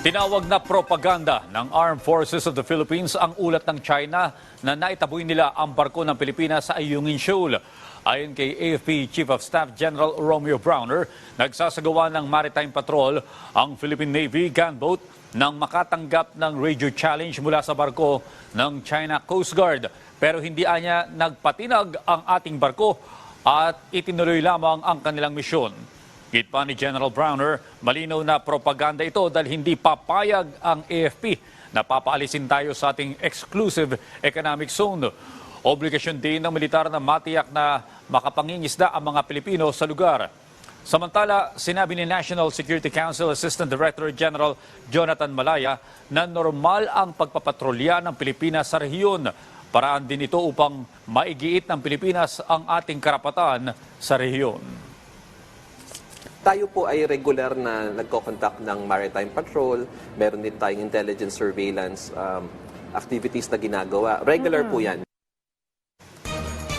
Tinawag na propaganda ng Armed Forces of the Philippines ang ulat ng China na naitaboy nila ang barko ng Pilipinas sa Ayungin Shoal. Ayon kay AFP Chief of Staff General Romeo Browner, nagsasagawa ng maritime patrol ang Philippine Navy gunboat nang makatanggap ng radio challenge mula sa barko ng China Coast Guard. Pero hindi anya nagpatinag ang ating barko at itinuloy lamang ang kanilang misyon. Git pa ni General Browner, malinaw na propaganda ito dahil hindi papayag ang AFP na papaalisin tayo sa ating exclusive economic zone. Obligasyon din ng militar na matiyak na makapangingisda ang mga Pilipino sa lugar. Samantala, sinabi ni National Security Council Assistant Director General Jonathan Malaya na normal ang pagpapatrolya ng Pilipinas sa rehiyon. Paraan din ito upang maigiit ng Pilipinas ang ating karapatan sa rehiyon. Tayo po ay regular na nagko-conduct ng maritime patrol. Meron din tayong intelligence surveillance um, activities na ginagawa. Regular po yan.